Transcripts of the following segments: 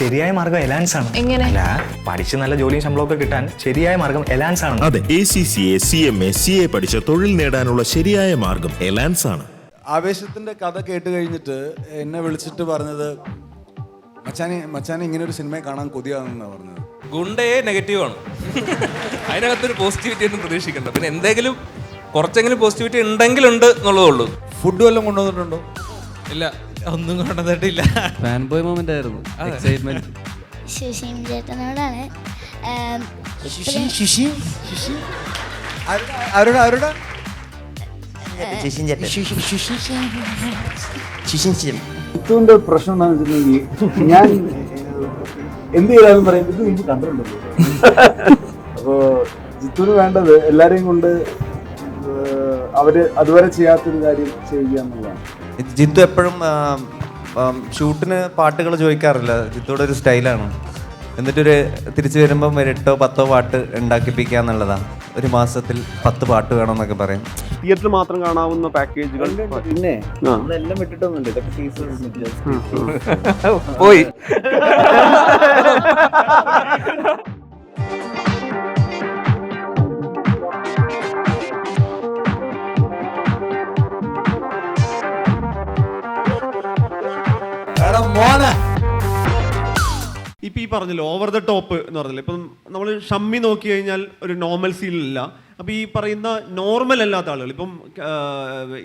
ശരിയായ മാർഗം എലാൻസ് ആണ്. എങ്ങനെ? അല്ല പഠിച്ച് നല്ല ജോലിയും ശമ്പളമൊക്കെ കിട്ടാൻ ശരിയായ മാർഗം എലാൻസ് ആണ്. അതെ. A C C A C M A C A പഠിച്ച തൊഴിൽ നേടാനുള്ള ശരിയായ മാർഗം എലാൻസ് ആണ്. ആവേശത്തിന്റെ കഥ കേട്ട് കഴിഞ്ഞിട്ട് എന്നെ വിളിച്ചിട്ട് പറഞ്ഞത് മച്ചാനെ മച്ചാനെ ഇങ്ങനെ ഒരു സിനിമയെ കാണാൻ കൊതിയാണെന്നാണ് പറഞ്ഞത്. ഗുണ്ടയെ നെഗറ്റീവ് ആണ്. അതിനകത്തൊരു പോസിറ്റിവിറ്റി ഒന്നും പ്രതീക്ഷിക്കണ്ട. പിന്നെ എന്തെങ്കിലും കുറച്ചെങ്കിലും പോസിറ്റിവിറ്റി ഉണ്ടെങ്കിലുണ്ട് എന്നുള്ളതേ ഉള്ളൂ. ഫുഡ് വല്ലതും കൊണ്ടുവന്നിട്ടുണ്ടോ? ഇല്ല. ഒന്നും കൊണ്ടുവന്നിട്ടില്ല. ഫാൻ ബോയ് മൊമെന്റ് ആയിരുന്നു എക്സൈറ്റ്മെന്റ് ശശിം ചേട്ടനോടാണ് ജിത്തുവിന്റെ പ്രശ്നം എന്താണെന്ന് വെച്ചിട്ടുണ്ടെങ്കിൽ ഞാൻ എന്ത് ചെയ്താലും പറയും ഇത് എനിക്ക് കണ്ടിട്ടുണ്ടല്ലോ അപ്പോ ജിത്തുവിന് വേണ്ടത് എല്ലാരെയും കൊണ്ട് ഏഹ്, അവർ അതുവരെ ചെയ്യാത്തൊരു കാര്യം ചെയ്യുക എന്നുള്ളതാണ്. ജിത്തു എപ്പോഴും ഷൂട്ടിന് പാട്ടുകൾ ചോദിക്കാറില്ല. ജിത്തുയുടെ ഒരു സ്റ്റൈലാണ്. എന്നിട്ടൊരു തിരിച്ചു വരുമ്പം ഒരു എട്ടോ പത്തോ പാട്ട് ഉണ്ടാക്കിപ്പിക്കുക എന്നുള്ളതാണ്. ഒരു മാസത്തിൽ പത്ത് പാട്ട് വേണമെന്നൊക്കെ പറയും. തിയേറ്ററിൽ മാത്രം കാണാവുന്ന പാക്കേജുകൾ? പിന്നെ എല്ലാം നമ്മളെല്ലാം വിട്ടിട്ടൊന്നുമില്ല. സീസൺ ഇപ്പൊ ഈ പറഞ്ഞല്ലോ ഓവർ ദ ടോപ്പ് എന്ന് പറഞ്ഞല്ലോ. ഇപ്പം നമ്മൾ ഷമ്മി നോക്കി കഴിഞ്ഞാൽ ഒരു നോർമൽ സീനിലില്ല അപ്പൊ ഈ പറയുന്ന നോർമൽ അല്ലാത്ത ആളുകൾ ഇപ്പം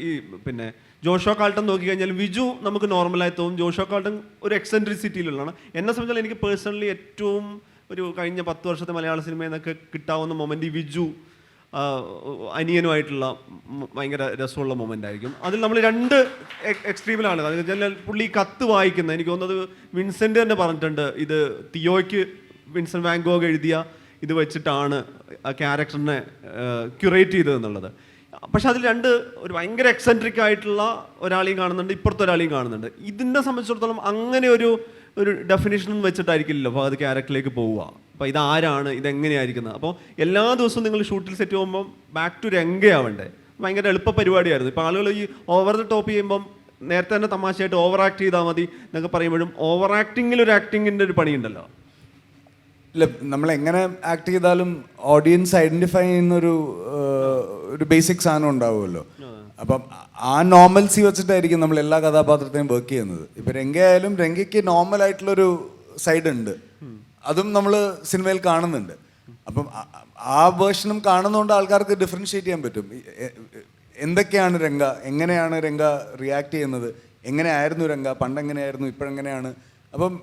ഈ പിന്നെ ജോഷോ കാൾട്ടൺ നോക്കി കഴിഞ്ഞാൽ വിജു നമുക്ക് നോർമലായി തോന്നും. ജോഷോ കാൾട്ടൺ ഒരു എക്സെൻട്രിസിറ്റിയിലുള്ളതാണ് എന്നെ സംബന്ധിച്ചാൽ എനിക്ക് പേഴ്സണലി ഏറ്റവും ഒരു കഴിഞ്ഞ പത്ത് വർഷത്തെ മലയാള സിനിമയിൽ നിന്നൊക്കെ കിട്ടാവുന്ന മൊമെന്റ് ഈ വിജു അനിയനുമായിട്ടുള്ള ഭയങ്കര രസമുള്ള മൊമെന്റ് ആയിരിക്കും അതിൽ നമ്മൾ രണ്ട് എക്സ്ട്രീമിലാണ്. അത് വെച്ചാൽ പുള്ളി കത്ത് വായിക്കുന്ന എനിക്ക് തോന്നുന്നത് വിൻസെന്റ് തന്നെ പറഞ്ഞിട്ടുണ്ട് ഇത് തിയോയ്ക്ക് വിൻസെന്റ് വാങ്കോഗ് എഴുതിയ ഇത് വെച്ചിട്ടാണ് ആ ക്യാരക്ടറിനെ ക്യൂറേറ്റ് ചെയ്തതെന്നുള്ളത്. പക്ഷെ അതിൽ രണ്ട് ഒരു ഭയങ്കര എക്സെൻട്രിക് ആയിട്ടുള്ള ഒരാളെയും കാണുന്നുണ്ട് ഇപ്പുറത്തെ ഒരാളെയും കാണുന്നുണ്ട്. ഇതിനെ സംബന്ധിച്ചിടത്തോളം അങ്ങനെ ഒരു ഒരു ഡെഫിനേഷൻ വെച്ചിട്ടായിരിക്കില്ലല്ലോ അപ്പോൾ അത് ക്യാരക്ടറിലേക്ക് പോവുക. അപ്പോൾ ഇതാരാണ്? ഇതെങ്ങനെയായിരിക്കുന്നത്? അപ്പോൾ എല്ലാ ദിവസവും നിങ്ങൾ ഷൂട്ടിൽ സെറ്റ് പോകുമ്പോൾ ബാക്ക് ടു രംഗയാവണ്ടേ. ഭയങ്കര എളുപ്പ പരിപാടിയായിരുന്നു. ഇപ്പോൾ ആളുകൾ ഈ ഓവർ ദ ടോപ്പ് ചെയ്യുമ്പം നേരത്തെ തന്നെ തമാശയായിട്ട് ഓവർ ആക്ട് ചെയ്താൽ മതി എന്നൊക്കെ പറയുമ്പോഴും ഓവർ ആക്ടിങ്ങിൽ ഒരു ആക്ടിങ്ങിന്റെ ഒരു പണിയുണ്ടല്ലോ. ഇല്ല നമ്മൾ എങ്ങനെ ആക്ട് ചെയ്താലും ഓഡിയൻസ് ഐഡന്റിഫൈ ചെയ്യുന്നൊരു ഒരു ബേസിക് സാധനം ഉണ്ടാവുമല്ലോ. അപ്പം ആ നോർമൽസി വെച്ചിട്ടായിരിക്കും നമ്മൾ എല്ലാ കഥാപാത്രത്തെയും വർക്ക് ചെയ്യുന്നത്. ഇപ്പം രംഗയായാലും രംഗയ്ക്ക് നോർമൽ ആയിട്ടുള്ളൊരു സൈഡ് ഉണ്ട്. അതും നമ്മൾ സിനിമയിൽ കാണുന്നുണ്ട്. അപ്പം ആ- വേർഷനും കാണുന്നതുകൊണ്ട് ആൾക്കാർക്ക് ഡിഫറൻഷിയേറ്റ് ചെയ്യാൻ പറ്റും. എന്തൊക്കെയാണ് രംഗ എങ്ങനെയാണ് രംഗ റിയാക്ട് ചെയ്യുന്നത് എങ്ങനെയായിരുന്നു രംഗ പണ്ടെങ്ങനെയായിരുന്നു ഇപ്പോഴെങ്ങനെയാണ്? അപ്പം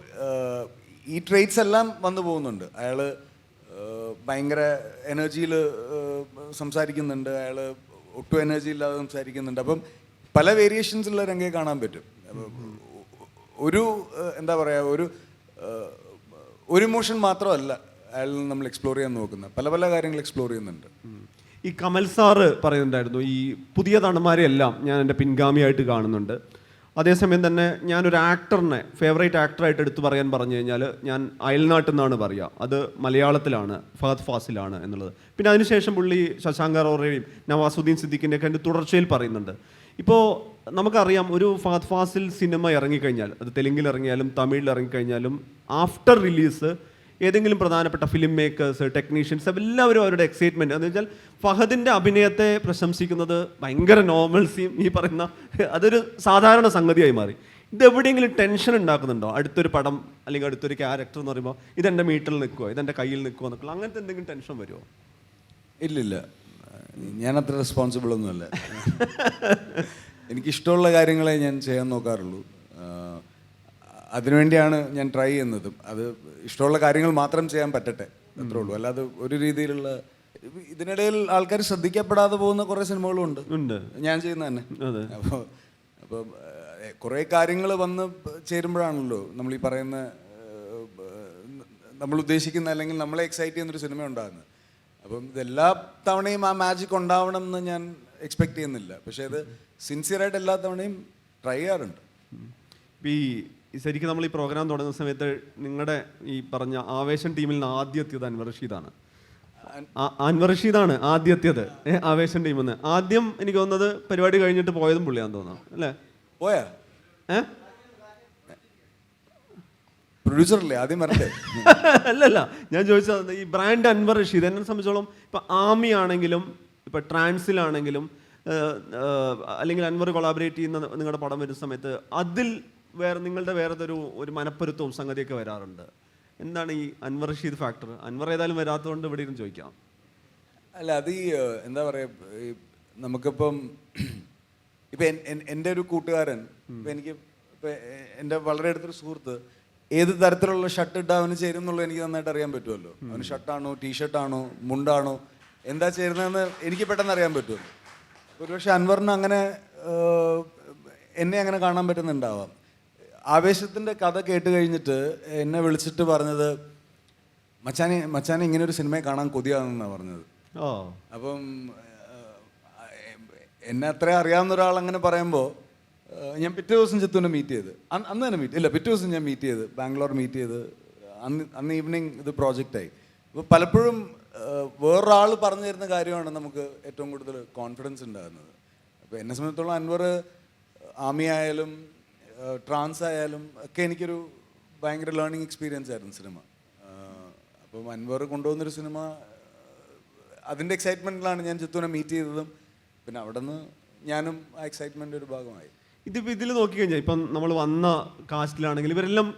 ഈ ട്രേറ്റ്സ് എല്ലാം വന്നു പോകുന്നുണ്ട്. അയാൾ ഭയങ്കര എനർജിയിൽ സംസാരിക്കുന്നുണ്ട്. അയാൾ ഒട്ടും എനർജി ഇല്ലാതെ സംസാരിക്കുന്നുണ്ട്. അപ്പം പല വേരിയേഷൻസ് ഉള്ള രംഗയെ കാണാൻ പറ്റും. ഒരു എന്താ പറയുക ഒരു ഒരു ഇമോഷൻ മാത്രമല്ല അയാൾ നമ്മൾ എക്സ്പ്ലോർ ചെയ്യാൻ നോക്കുന്നത്. പല പല കാര്യങ്ങൾ എക്സ്പ്ലോർ ചെയ്യുന്നുണ്ട്. ഈ കമൽ സാറ് പറയുന്നുണ്ടായിരുന്നു ഈ പുതിയ നടന്മാരെ എല്ലാം ഞാൻ എന്റെ പിൻഗാമിയായിട്ട് കാണുന്നുണ്ട്. അതേസമയം തന്നെ ഞാനൊരു ആക്ടറിനെ ഫേവറേറ്റ് ആക്ടറായിട്ട് എടുത്തു പറയാൻ പറഞ്ഞു കഴിഞ്ഞാൽ ഞാൻ അയൽനാട്ടിൽ നിന്നാണ് പറയുക. അത് മലയാളത്തിലാണ് ഫഹദ് ഫാസിലാണ് എന്നുള്ളത്. പിന്നെ അതിനുശേഷം പുള്ളി ശശാങ്ക അറോറയും നവാസുദ്ദീൻ സിദ്ദിഖിന്റെ ഒക്കെ എന്റെ തുടർച്ചയിൽ പറയുന്നുണ്ട്. ഇപ്പോൾ നമുക്കറിയാം ഒരു ഫഹദ് ഫാസിൽ സിനിമ ഇറങ്ങിക്കഴിഞ്ഞാൽ അത് തെലുങ്കിൽ ഇറങ്ങിയാലും തമിഴിൽ ഇറങ്ങിക്കഴിഞ്ഞാലും ആഫ്റ്റർ റിലീസ് ഏതെങ്കിലും പ്രധാനപ്പെട്ട ഫിലിം മേക്കേഴ്സ് ടെക്നീഷ്യൻസ് എല്ലാവരും അവരുടെ എക്സൈറ്റ്മെന്റ് എന്ന് വെച്ചാൽ ഫഹദിന്റെ അഭിനയത്തെ പ്രശംസിക്കുന്നത് ഭയങ്കര നോർമൽസിയും ഈ പറയുന്ന അതൊരു സാധാരണ സംഗതിയായി മാറി. ഇതെവിടെയെങ്കിലും ടെൻഷൻ ഉണ്ടാക്കുന്നുണ്ടോ? അടുത്തൊരു പടം അല്ലെങ്കിൽ അടുത്തൊരു ക്യാരക്ടർ എന്ന് പറയുമ്പോൾ ഇതെന്റെ മീറ്റിൽ നിൽക്കുമോ ഇതെന്റെ കയ്യിൽ നിൽക്കുമോ എന്നൊക്കെ അങ്ങനത്തെ എന്തെങ്കിലും ടെൻഷൻ വരുമോ ഇല്ലില്ല. ഞാനത്ര റെസ്പോൺസിബിൾ ഒന്നുമല്ല. എനിക്കിഷ്ടമുള്ള കാര്യങ്ങളെ ഞാൻ ചെയ്യാൻ നോക്കാറുള്ളൂ. അതിനുവേണ്ടിയാണ് ഞാൻ ട്രൈ ചെയ്യുന്നതും. അത് ഇഷ്ടമുള്ള കാര്യങ്ങൾ മാത്രം ചെയ്യാൻ പറ്റട്ടെ അത്രേ ഉള്ളൂ. അല്ലാതെ ഒരു രീതിയിലുള്ള ഇതിനിടയിൽ ആൾക്കാർ ശ്രദ്ധിക്കപ്പെടാതെ പോകുന്ന കുറേ സിനിമകളും ഉണ്ട്. ഉണ്ട്. ഞാൻ ചെയ്യുന്ന തന്നെ. അപ്പോൾ അപ്പോൾ കുറേ കാര്യങ്ങൾ വന്ന് ചേരുമ്പോഴാണല്ലോ നമ്മൾ ഈ പറയുന്ന നമ്മൾ ഉദ്ദേശിക്കുന്ന അല്ലെങ്കിൽ നമ്മളെ എക്സൈറ്റ് ചെയ്യുന്നൊരു സിനിമ ഉണ്ടാകുന്നത്. അപ്പം ഇതെല്ലാ തവണയും ആ മാജിക് ഉണ്ടാവണം എന്ന് ഞാൻ എക്സ്പെക്ട് ചെയ്യുന്നില്ല. പക്ഷേ അത് സിൻസിയറായിട്ട് എല്ലാ തവണയും ട്രൈ ചെയ്യാറുണ്ട്. ഈ ശരിക്കും നമ്മൾ ഈ പ്രോഗ്രാം തുടങ്ങുന്ന സമയത്ത് നിങ്ങളുടെ ഈ പറഞ്ഞ ആവേശം ടീമിൽ നിന്ന് ആദ്യത്തേത് അൻവർ റഷീദാണ്. അൻവർ റഷീദാണ് ആദ്യത്തേത് ആവേശം ടീമിൽ നിന്ന് ആദ്യം എനിക്ക് തോന്നുന്നത് പരിപാടി കഴിഞ്ഞിട്ട് പോയതും പുള്ളിയാന്ന് തോന്നുന്നു. അല്ലേ? പോയാ? ഏ? പ്രൊഡ്യൂസറല്ലേ ആദ്യം വരണ്ടേ? അല്ലല്ല. ഞാൻ ചോദിച്ചത് ഈ ബ്രാൻഡ് അൻവർ റഷീദ് എന്നെ സംബന്ധിച്ചോളം ഇപ്പൊ ആമി ആണെങ്കിലും ഇപ്പൊ ട്രാൻസിലാണെങ്കിലും ഏഹ്, ഏഹ്, അല്ലെങ്കിൽ അൻവർ കൊളാബറേറ്റ് ചെയ്യുന്ന നിങ്ങളുടെ പടം വരുന്ന സമയത്ത് അതിൽ വേറെ നിങ്ങളുടെ വേറെ ഒരു ഒരു മനപ്പൊരുത്തവും സംഗതിയൊക്കെ വരാറുണ്ട്. എന്താണ് ഈ അൻവർ റഷീദ് ഫാക്ടർ അൻവർ ഏതായാലും വരാത്തതുകൊണ്ട് ഇവിടെ ഇരുന്ന് ചോദിക്കാം. അല്ല അത് ഈ എന്താ പറയുക നമുക്കിപ്പം ഇപ്പം എൻ- എൻ- എന്റെ ഒരു കൂട്ടുകാരൻ ഇപ്പം എനിക്ക് ഇപ്പം എന്റെ വളരെ അടുത്തൊരു സുഹൃത്ത് ഏത് തരത്തിലുള്ള ഷർട്ട് ഇട്ടാൽ അവന് ചേരും എന്നുള്ളത് എനിക്ക് നന്നായിട്ട് അറിയാൻ പറ്റുമല്ലോ. അവന് ഷർട്ടാണോ ടീഷർട്ടാണോ മുണ്ടാണോ എന്താ ചേരുന്നതെന്ന് എനിക്ക് പെട്ടെന്ന് അറിയാൻ പറ്റുമല്ലോ. ഒരുപക്ഷെ അൻവറിന് അങ്ങനെ എന്നെ അങ്ങനെ കാണാൻ പറ്റുന്നുണ്ടാവാം. ആവേശത്തിന്റെ കഥ കേട്ട് കഴിഞ്ഞിട്ട് എന്നെ വിളിച്ചിട്ട് പറഞ്ഞത് മച്ചാനെ മച്ചാനെ ഇങ്ങനെ ഒരു സിനിമയെ കാണാൻ കൊതിയാണെന്നാണ് പറഞ്ഞത്. ഓ. അപ്പം എന്നെ അത്ര അറിയാവുന്ന ഒരാൾ അങ്ങനെ പറയുമ്പോൾ ഞാൻ പിറ്റേ ദിവസം ചിത്തുവിനെ മീറ്റ് ചെയ്ത്. അന്ന് അന്ന് തന്നെ മീറ്റ് ഇല്ല പിറ്റേ ദിവസം ഞാൻ മീറ്റ് ചെയ്ത് ബാംഗ്ലൂർ മീറ്റ് ചെയ്ത്. അന്ന് അന്ന് ഈവനിങ് ഇത് പ്രോജക്റ്റായി അപ്പോൾ പലപ്പോഴും വേറൊരാൾ പറഞ്ഞു തരുന്ന കാര്യമാണ് നമുക്ക് ഏറ്റവും കൂടുതൽ കോൺഫിഡൻസ് ഉണ്ടാകുന്നത്. അപ്പോൾ എന്നെ സംബന്ധിച്ചിടത്തോളം അൻവർ ആമി ആയാലും ട്രാൻസ് ആയാലും ഒക്കെ എനിക്കൊരു ഭയങ്കര ലേണിംഗ് എക്സ്പീരിയൻസ് ആയിരുന്നു സിനിമ അപ്പം അൻവർ കൊണ്ടുവന്നൊരു സിനിമ അതിന്റെ എക്സൈറ്റ്മെന്റിലാണ് ഞാൻ ചിത്തുവിനെ മീറ്റ് ചെയ്തതും. പിന്നെ അവിടെ നിന്ന് ഞാനും ആ എക്സൈറ്റ്മെന്റ് ഒരു ഭാഗമായി. ഇതിപ്പോൾ ഇതിൽ നോക്കിക്കഴിഞ്ഞാൽ ഇപ്പം നമ്മൾ വന്ന കാസ്റ്റിലാണെങ്കിൽ ഇവരെല്ലാം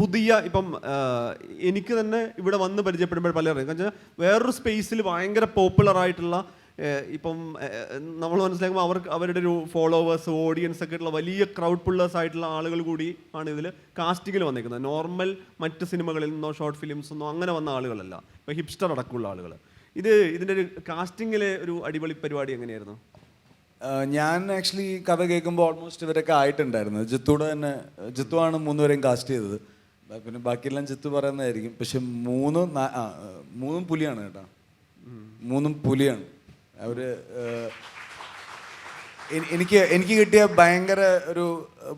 പുതിയ ഇപ്പം എനിക്ക് തന്നെ ഇവിടെ വന്ന് പരിചയപ്പെടുമ്പോൾ പലരും കാരണം വേറൊരു സ്പേസിൽ ഭയങ്കര പോപ്പുലർ ആയിട്ടുള്ള ഇപ്പം നമ്മൾ മനസ്സിലാക്കുമ്പോൾ അവർക്ക് അവരുടെ ഒരു ഫോളോവേഴ്സ് ഓഡിയൻസ് ഒക്കെ ഉള്ള വലിയ ക്രൗഡ് പുള്ളേഴ്സ് ആയിട്ടുള്ള ആളുകൾ കൂടി ആണ് ഇതിൽ കാസ്റ്റിങ്ങിൽ വന്നിരിക്കുന്നത്. നോർമൽ മറ്റ് സിനിമകളിൽ നിന്നോ ഷോർട്ട് ഫിലിംസ് ഒന്നോ അങ്ങനെ വന്ന ആളുകളല്ല. ഇപ്പം ഹിപ്സ്റ്റർ അടക്കമുള്ള ആളുകൾ ഇത് ഇതിന്റെ ഒരു കാസ്റ്റിങ്ങിലെ ഒരു അടിപൊളി പരിപാടി എങ്ങനെയായിരുന്നു? ഞാൻ ആക്ച്വലി കഥ കേൾക്കുമ്പോൾ ഓൾമോസ്റ്റ് ഇവരൊക്കെ ആയിട്ടുണ്ടായിരുന്നു. ജിത്തുവിടെ തന്നെ ജിത്തു ജിത്തുവാണ് മൂന്നുപേരെയും കാസ്റ്റ് ചെയ്തത്. പിന്നെ ബാക്കിയെല്ലാം ജിത്തു പറയുന്നതായിരിക്കും. പക്ഷെ മൂന്ന് മൂന്നും പുലിയാണ് കേട്ടോ. മൂന്നും പുലിയാണ്. അവർ എനിക്ക് എനിക്ക് കിട്ടിയ ഭയങ്കര ഒരു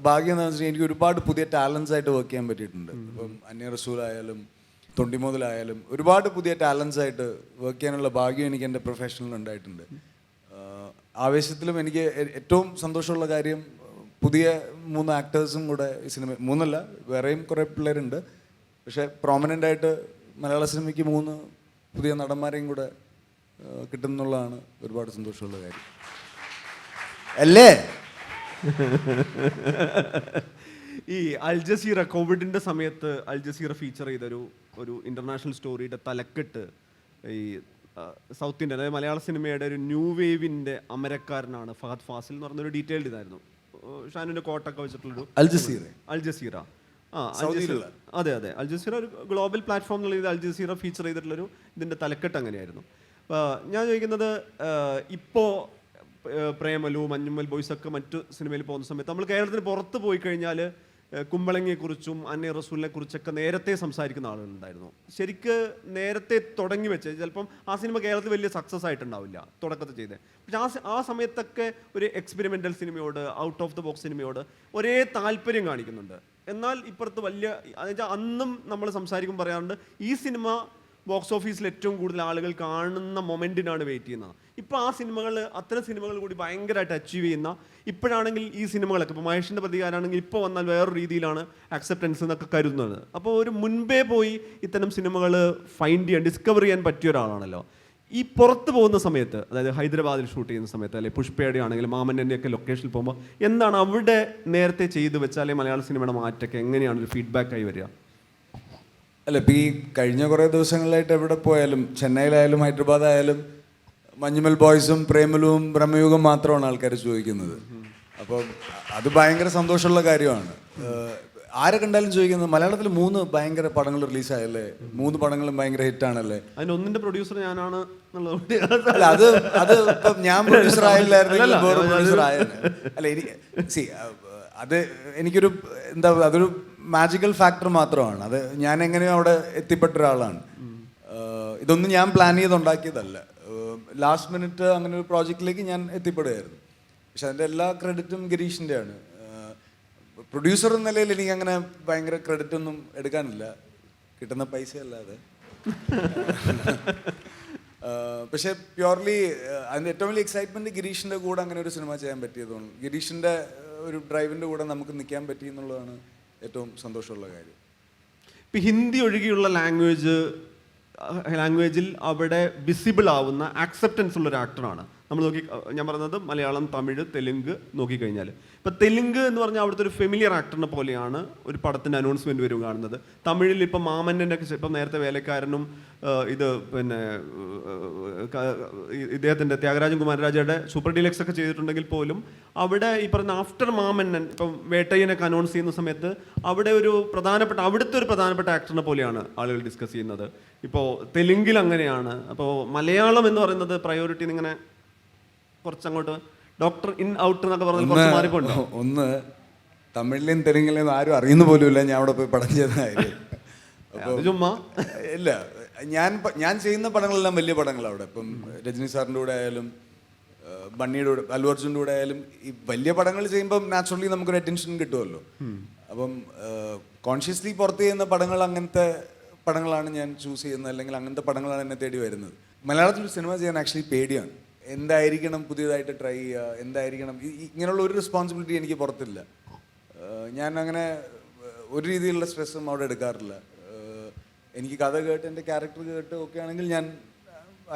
ഭാഗ്യം എന്ന് വെച്ചാൽ എനിക്ക് ഒരുപാട് പുതിയ ടാലൻസ് ആയിട്ട് വർക്ക് ചെയ്യാൻ പറ്റിയിട്ടുണ്ട്. ഇപ്പം അന്യ റസൂലായാലും തൊണ്ടിമുതലായാലും ഒരുപാട് പുതിയ ടാലൻസ് ആയിട്ട് വർക്ക് ചെയ്യാനുള്ള ഭാഗ്യം എനിക്ക് എന്റെ പ്രൊഫഷനിൽ ഉണ്ടായിട്ടുണ്ട്. ആവേശത്തിലും എനിക്ക് ഏറ്റവും സന്തോഷമുള്ള കാര്യം പുതിയ മൂന്ന് ആക്ടേഴ്സും കൂടെ ഈ സിനിമ മൂന്നല്ല വേറെയും കുറേ പിള്ളേരുണ്ട്. പക്ഷേ പ്രോമിനന്റ് ആയിട്ട് മലയാള സിനിമയ്ക്ക് മൂന്ന് പുതിയ നടന്മാരെയും കൂടെ കിട്ടുന്നുള്ളതാണ് ഒരുപാട് സന്തോഷമുള്ള കാര്യം. അല്ലേ? ഈ അൽ ജസീറ കോവിഡിന്റെ സമയത്ത് അൽ ജസീറ ഫീച്ചർ ചെയ്തൊരു ഒരു ഇന്റർനാഷണൽ സ്റ്റോറിയുടെ തലക്കെട്ട് ഈ സൗത്ത് ഇന്ത്യൻ അതായത് മലയാള സിനിമയുടെ ഒരു ന്യൂ വേവിന്റെ അമരക്കാരനാണ് ഫഹദ് ഫാസിൽ എന്ന് പറഞ്ഞൊരു ഡീറ്റെയിൽഡ് ഇതായിരുന്നു. ഷാനുവിന്റെ കോട്ടൊക്കെ വെച്ചിട്ടുള്ളൊരു അൽ ജസീറ. Al Jazeera. ആ അൽ ജസീറ. അതെ അതെ. അൽ ജസീറ ഒരു ഗ്ലോബൽ പ്ലാറ്റ്ഫോം എന്നുള്ള Al Jazeera Al Jazeera feature ചെയ്തിട്ടുള്ളൊരു ഇതിന്റെ തലക്കെട്ട് അങ്ങനെയായിരുന്നു. ഞാൻ ചോദിക്കുന്നത് ഇപ്പോൾ പ്രേമലു മഞ്ഞുമ്മൽ ബോയ്സ് ഒക്കെ മറ്റു സിനിമയിൽ പോകുന്ന സമയത്ത് നമ്മൾ കേരളത്തിന് പുറത്ത് പോയി കഴിഞ്ഞാൽ കുമ്പളങ്ങിയെക്കുറിച്ചും അന്നെ റസൂലിനെ കുറിച്ചൊക്കെ നേരത്തെ സംസാരിക്കുന്ന ആളുകളുണ്ടായിരുന്നു. ശരിക്ക് നേരത്തെ തുടങ്ങി വെച്ച് ചിലപ്പം ആ സിനിമ കേരളത്തിൽ വലിയ സക്സസ് ആയിട്ടുണ്ടാവില്ല തുടക്കത്തിൽ ചെയ്ത്. പക്ഷെ ആ ആ സമയത്തൊക്കെ ഒരു എക്സ്പെരിമെന്റൽ സിനിമയോട് ഔട്ട് ഓഫ് ദ ബോക്സ് സിനിമയോട് ഒരേ താല്പര്യം കാണിക്കുന്നുണ്ട്. എന്നാൽ ഇപ്പുറത്ത് വലിയ അന്നും നമ്മൾ സംസാരിക്കുമ്പോൾ പറയാറുണ്ട് ഈ സിനിമ ബോക്സ് ഓഫീസിൽ ഏറ്റവും കൂടുതൽ ആളുകൾ കാണുന്ന മൊമെന്റിനാണ് വെയിറ്റ് ചെയ്യുന്നത്. ഇപ്പോൾ ആ സിനിമകൾ അത്തരം സിനിമകൾ കൂടി ഭയങ്കരമായിട്ട് അച്ചീവ് ചെയ്യുന്ന ഇപ്പോഴാണെങ്കിൽ ഈ സിനിമകളൊക്കെ ഇപ്പോൾ മഹേഷിന്റെ പ്രതികാരമാണെങ്കിൽ ഇപ്പോൾ വന്നാൽ വേറൊരു രീതിയിലാണ് അക്സെപ്റ്റൻസ് എന്നൊക്കെ കരുതുന്നത്. അപ്പോൾ ഒരു മുൻപേ പോയി ഇത്തരം സിനിമകൾ ഫൈൻഡ് ചെയ്യാൻ ഡിസ്കവർ ചെയ്യാൻ പറ്റിയ ഒരാളാണല്ലോ. ഈ പുറത്ത് പോകുന്ന സമയത്ത് അതായത് ഹൈദരാബാദിൽ ഷൂട്ട് ചെയ്യുന്ന സമയത്ത് അല്ലെങ്കിൽ പുഷ്പയുടെ ആണെങ്കിലും മാമന്റെ ഒക്കെ ലൊക്കേഷനിൽ പോകുമ്പോൾ എന്താണ് അവിടെ നേരത്തെ ചെയ്തു വെച്ചാൽ മലയാള സിനിമയുടെ മാറ്റമൊക്കെ എങ്ങനെയാണ് ഒരു ഫീഡ്ബാക്കായി വരിക? അല്ല ഇപ്പം ഈ കഴിഞ്ഞ കുറേ ദിവസങ്ങളിലായിട്ട് എവിടെ പോയാലും ചെന്നൈയിലായാലും ഹൈദരാബാദ് ആയാലും മഞ്ഞുമൽ ബോയ്സും പ്രേമലുവും ബ്രഹ്മയുഗം മാത്രമാണ് ആൾക്കാർ ചോദിക്കുന്നത്. അപ്പോൾ അത് ഭയങ്കര സന്തോഷമുള്ള കാര്യമാണ്. ആരെ കണ്ടാലും ചോദിക്കുന്നത് മലയാളത്തിൽ മൂന്ന് ഭയങ്കര പടങ്ങൾ റിലീസായല്ലേ? മൂന്ന് പടങ്ങളും ഭയങ്കര ഹിറ്റാണല്ലേ? അതിനൊന്നിന്റെ പ്രൊഡ്യൂസർ ഞാനാണ് അല്ല അത് അത് ഇപ്പം ഞാൻ പ്രൊഡ്യൂസർ ആയില്ലായിരുന്നു പ്രൊഡ്യൂസർ ആയേനെ. അല്ല എനിക്ക് സി അത് എനിക്കൊരു എന്താ അതൊരു മാജിക്കൽ ഫാക്ടർ മാത്രമാണ്. അത് ഞാൻ എങ്ങനെയോ അവിടെ എത്തിപ്പെട്ട ഒരാളാണ്. ഇതൊന്നും ഞാൻ പ്ലാൻ ചെയ്തുണ്ടാക്കിയതല്ല. ലാസ്റ്റ് മിനിറ്റ് അങ്ങനെ ഒരു പ്രോജക്റ്റിലേക്ക് ഞാൻ എത്തിപ്പെടുകയായിരുന്നു. പക്ഷെ അതിന്റെ എല്ലാ ക്രെഡിറ്റും ഗിരീഷിന്റെയാണ്. പ്രൊഡ്യൂസർ എന്ന നിലയിൽ എനിക്ക് അങ്ങനെ ഭയങ്കര ക്രെഡിറ്റ് ഒന്നും എടുക്കാനില്ല. കിട്ടുന്ന പൈസ അല്ലാതെ പക്ഷേ പ്യുവർലി അതിന്റെ ഏറ്റവും വലിയ എക്സൈറ്റ്മെന്റ് ഗിരീഷിന്റെ കൂടെ അങ്ങനെ ഒരു സിനിമ ചെയ്യാൻ പറ്റിയതുകൊണ്ട് ഗിരീഷിന്റെ ഒരു ഡ്രൈവിന്റെ കൂടെ നമുക്ക് നിൽക്കാൻ പറ്റി എന്നുള്ളതാണ് ഏറ്റവും സന്തോഷമുള്ള കാര്യം. ഇപ്പം ഹിന്ദി ഒഴികെയുള്ള ലാംഗ്വേജ് ലാംഗ്വേജിൽ അവിടെ വിസിബിൾ ആവുന്ന ആക്സെപ്റ്റൻസ് ഉള്ള ഒരു ആക്ടറാണ് നമ്മൾ നോക്കി ഞാൻ പറഞ്ഞത് മലയാളം തമിഴ് തെലുങ്ക് നോക്കിക്കഴിഞ്ഞാൽ. ഇപ്പം തെലുങ്ക് എന്ന് പറഞ്ഞാൽ അവിടുത്തെ ഒരു ഫെമിലിയർ ആക്ടറിനെ പോലെയാണ് ഒരു പടത്തിന്റെ അനൗൺസ്മെന്റ് വരും കാണുന്നത്. തമിഴിൽ ഇപ്പം മാമന്റെ ഒക്കെ ഇപ്പം നേരത്തെ വേലക്കാരനും ഇത് പിന്നെ ഇദ്ദേഹത്തിന്റെ ത്യാഗരാജൻ കുമാരരാജയുടെ സൂപ്പർ ഡീലക്സ് ഒക്കെ ചെയ്തിട്ടുണ്ടെങ്കിൽ പോലും അവിടെ ഈ പറഞ്ഞ ആഫ്റ്റർ മാമന്നൻ ഇപ്പം വേട്ടയ്യനൊക്കെ അനൗൺസ് ചെയ്യുന്ന സമയത്ത് അവിടെ ഒരു പ്രധാനപ്പെട്ട അവിടുത്തെ ഒരു പ്രധാനപ്പെട്ട ആക്ടറിനെ പോലെയാണ് ആളുകൾ ഡിസ്കസ് ചെയ്യുന്നത്. ഇപ്പോൾ തെലുങ്കിൽ അങ്ങനെയാണ്. അപ്പോൾ മലയാളം എന്ന് പറയുന്നത് പ്രയോറിറ്റി ഇങ്ങനെ കുറച്ചങ്ങോട്ട് ഡോക്ടർ ഇൻ ഔട്ട് എന്നൊക്കെ പറഞ്ഞാൽ ഒന്ന് കുറച്ച് മാറിപ്പോണ്ടോ? ഒന്ന് തമിഴിലെയും തെലുങ്കിലെയും ആരും അറിയുന്ന പോലുമില്ല. ഞാൻ അവിടെ പോയി പടം ചുമ്മാ. ഇല്ല. ഞാൻ ഞാൻ ചെയ്യുന്ന പടങ്ങളെല്ലാം വലിയ പടങ്ങളാണ് അവിടെ. ഇപ്പം രജനി സാറിന്റെ കൂടെ ആയാലും ബണ്ണിയുടെ കൂടെ അല്ലു അർജുന്റെ കൂടെ ആയാലും ഈ വലിയ പടങ്ങൾ ചെയ്യുമ്പോൾ നാച്ചുറലി നമുക്കൊരു അറ്റൻഷൻ കിട്ടുമല്ലോ. അപ്പം കോൺഷ്യസ്ലി പുറത്ത് ചെയ്യുന്ന പടങ്ങൾ അങ്ങനത്തെ പടങ്ങളാണ് ഞാൻ ചൂസ് ചെയ്യുന്നത് അല്ലെങ്കിൽ അങ്ങനത്തെ പടങ്ങളാണ് എന്നെ തേടി വരുന്നത്. മലയാളത്തിൽ സിനിമ ചെയ്യാൻ ആക്ച്വലി പേടിയാണ്. എന്തായിരിക്കണം പുതിയതായിട്ട് ട്രൈ ചെയ്യുക എന്തായിരിക്കണം? ഇങ്ങനെയുള്ള ഒരു റെസ്പോൺസിബിലിറ്റി എനിക്ക് പുറത്തില്ല. ഞാൻ അങ്ങനെ ഒരു രീതിയിലുള്ള സ്ട്രെസ്സും അവിടെ എടുക്കാറില്ല. എനിക്ക് കഥ കേട്ട് എന്റെ ക്യാരക്ടർ കേട്ട് ഒക്കെ ആണെങ്കിൽ ഞാൻ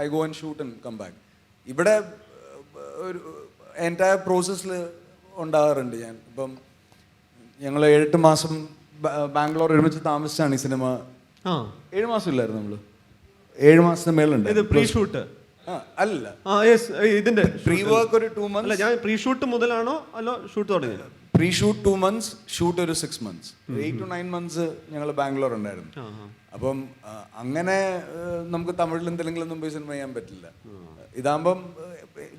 I go and shoot and come back ഇവിടെ ഒരു എന്റയർ പ്രോസസ്സിൽ ഉണ്ടാകാറുണ്ട് ഞാൻ. ഇപ്പം ഞങ്ങൾ ഏഴെട്ട് മാസം ബാംഗ്ലൂർ ഒരുമിച്ച് താമസിച്ചാണ് ഈ സിനിമ ഏഴ് മാസം ഇല്ലായിരുന്നു നമ്മൾ. ഏഴ് മാസത്തിന് മേലുണ്ട് ഇത് പ്രീ ഷൂട്ട് അല്ല ആ യെസ് ഇതിന്റെ പ്രീ വർക്ക് ഒരു ടു മന്ത്സ് ഞാൻ പ്രീ ഷൂട്ട് മുതലാണോ അല്ല ഷൂട്ട് തുടങ്ങിയത്? Pre shoot two months shoot ഒരു six months eight two nine months ഞങ്ങൾ ബാംഗ്ലൂർ ഉണ്ടായിരുന്നു. അപ്പം അങ്ങനെ നമുക്ക് തമിഴിലും തെലുങ്കിലൊന്നും പോയി സിനിമ ചെയ്യാൻ പറ്റില്ല. ഇതാകുമ്പം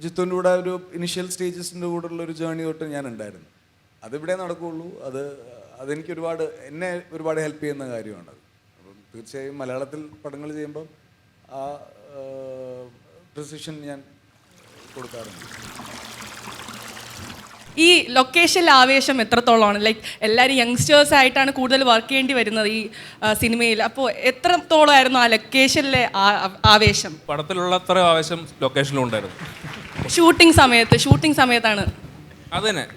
ജിത്തുവിന്റെ കൂടെ ഒരു ഇനിഷ്യൽ സ്റ്റേജസിന്റെ കൂടെ ഉള്ള ഒരു ജേണി തൊട്ട് ഞാൻ ഉണ്ടായിരുന്നു. അതിവിടെ നടക്കുകയുള്ളൂ അത് അതെനിക്ക് ഒരുപാട് എന്നെ ഒരുപാട് ഹെൽപ്പ് ചെയ്യുന്ന കാര്യമാണത് അപ്പം തീർച്ചയായും മലയാളത്തിൽ പടങ്ങൾ ചെയ്യുമ്പം ആ പ്രിസിഷൻ ഞാൻ കൊടുക്കാറുണ്ട്. ഈ ലൊക്കേഷനിലെ ആവേശം എത്രത്തോളമാണ്? ലൈക്ക് എല്ലാവരും യങ്സ്റ്റേഴ്സ് ആയിട്ടാണ് കൂടുതൽ വർക്ക് ചെയ്യേണ്ടി വരുന്നത് ഈ സിനിമയിൽ അപ്പോൾ എത്രത്തോളമായിരുന്നു ആ ലൊക്കേഷനിലെ ആ- ആവേശം? പടത്തിലുള്ള അത്ര ആവേശം ലൊക്കേഷനിലും ഉണ്ടായിരുന്നു. ഷൂട്ടിംഗ് സമയത്ത് ഷൂട്ടിംഗ് സമയത്താണ്. അത് തന്നെ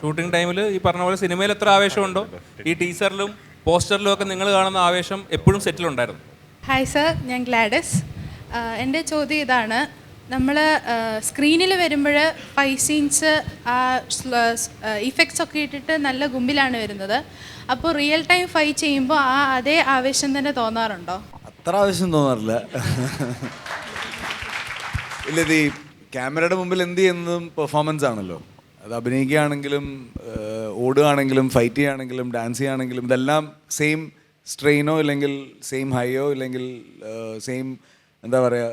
ഷൂട്ടിംഗ് ടൈമിൽ ഈ പറഞ്ഞ പോലെ സിനിമയിൽ എത്ര ആവേശമുണ്ടോ? ഈ ടീസറിലും പോസ്റ്ററിലും ഒക്കെ നിങ്ങൾ കാണുന്ന ആവേശം എപ്പോഴും സെറ്റിലുണ്ടായിരുന്നു? ഹായ് സർ ഞാൻ ഗ്ലാഡസ് എന്റെ ചോദ്യം ഇതാണ്. നമ്മൾ സ്ക്രീനിൽ വരുമ്പോൾ ഫൈവ് സീൻസ് ആ ഇഫക്ട്സ് ഒക്കെ ഇട്ടിട്ട് നല്ല ഗുമ്പിലാണ് വരുന്നത്. അപ്പോൾ റിയൽ ടൈം ഫൈ ചെയ്യുമ്പോൾ ആ അതേ ആവേശം തന്നെ തോന്നാറുണ്ടോ? അത്ര ആവശ്യം തോന്നാറില്ല. ഇല്ല ഇത് ഈ ക്യാമറയുടെ മുമ്പിൽ എന്ത് ചെയ്യുന്നതും പെർഫോമൻസ് ആണല്ലോ. അത് അഭിനയിക്കുകയാണെങ്കിലും ഓടുകയാണെങ്കിലും ഫൈറ്റ് ചെയ്യുകയാണെങ്കിലും ഡാൻസ് ചെയ്യുകയാണെങ്കിലും ഇതെല്ലാം സെയിം സ്ട്രെയിനോ ഇല്ലെങ്കിൽ സെയിം ഹൈയോ ഇല്ലെങ്കിൽ സെയിം എന്താ പറയുക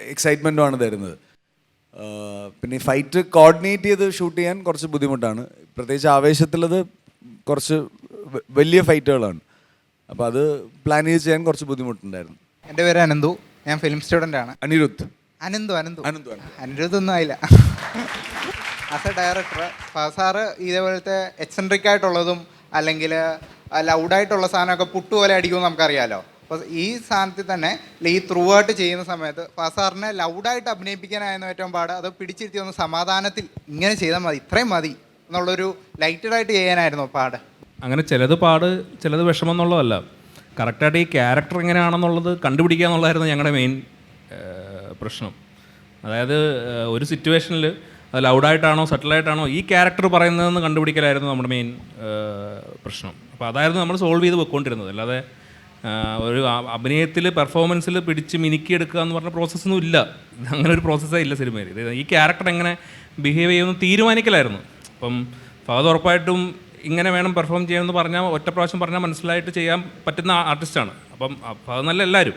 എക്സൈറ്റ്മെന്റോ ആണ് തരുന്നത്. പിന്നെ ഫൈറ്റ് കോർഡിനേറ്റ് ചെയ്ത് ഷൂട്ട് ചെയ്യാൻ കുറച്ച് ബുദ്ധിമുട്ടാണ്. പ്രത്യേകിച്ച് ആവേശത്തിലത് കുറച്ച് വലിയ ഫൈറ്റുകളാണ്. അപ്പോൾ അത് പ്ലാൻ ചെയ്ത് ചെയ്യാൻ കുറച്ച് ബുദ്ധിമുട്ടുണ്ടായിരുന്നു. എന്റെ പേര് അനന്തു. ഞാൻ ഫിലിം സ്റ്റുഡന്റ് ആണ് അനിരുദ്ധ്. അനന്തു അനന്തു. അനന്തു, അനന്തു. അനിരുദ്ധ് ഒന്നും ആയില്ല. ആസ് എ ഡയറക്ടർ സാറ് ഇതേപോലത്തെ എക്സെൻട്രിക് ആയിട്ടുള്ളതും അല്ലെങ്കിൽ ലൗഡായിട്ടുള്ള സാധനമൊക്കെ പുട്ടുപോലെ അടിക്കുമെന്ന് നമുക്കറിയാലോ. അപ്പോൾ ഈ സാധനത്തിൽ തന്നെ ഈ ത്രൂ ആയിട്ട് ചെയ്യുന്ന സമയത്ത് ഫസാറിനെ ലൗഡായിട്ട് അഭിനയിപ്പിക്കാനായിരുന്നു ഏറ്റവും പാട്. അത് പിടിച്ചിരുത്തി ഒന്ന് സമാധാനത്തിൽ ഇങ്ങനെ ചെയ്താൽ മതി ഇത്രയും മതി എന്നുള്ളൊരു ലൈറ്റഡായിട്ട് ചെയ്യാനായിരുന്നു പാട്. അങ്ങനെ ചിലത് പാട് ചിലത് വിഷമം എന്നുള്ളതല്ല കറക്റ്റായിട്ട് ഈ ക്യാരക്ടർ എങ്ങനെയാണെന്നുള്ളത് കണ്ടുപിടിക്കുക എന്നുള്ളതായിരുന്നു ഞങ്ങളുടെ മെയിൻ പ്രശ്നം. അതായത് ഒരു സിറ്റുവേഷനിൽ അത് ലൗഡായിട്ടാണോ സട്ടിലായിട്ടാണോ ഈ ക്യാരക്ടർ പറയുന്നതെന്ന് കണ്ടുപിടിക്കലായിരുന്നു നമ്മുടെ മെയിൻ പ്രശ്നം. അപ്പോൾ അതായിരുന്നു നമ്മൾ സോൾവ് ചെയ്ത് പോയിക്കൊണ്ടിരുന്നത്. അല്ലാതെ ഒരു അഭിനയത്തിൽ പെർഫോമൻസിൽ പിടിച്ച് മിനുക്കിയെടുക്കുക എന്ന് പറഞ്ഞ പ്രോസസ്സൊന്നും ഇല്ല. അങ്ങനെ ഒരു പ്രോസസ്സേ ഇല്ല സിനിമയിൽ. ഈ ക്യാരക്ടർ എങ്ങനെ ബിഹേവ് ചെയ്യുമെന്ന് തീരുമാനിക്കലായിരുന്നു. അപ്പം ഫാദർ ഉറപ്പായിട്ടും ഇങ്ങനെ വേണം പെർഫോം ചെയ്യണമെന്ന് പറഞ്ഞാൽ ഒറ്റ പ്രാവശ്യം പറഞ്ഞാൽ മനസ്സിലായിട്ട് ചെയ്യാൻ പറ്റുന്ന ആർട്ടിസ്റ്റാണ് അപ്പം അത് നല്ല എല്ലാവരും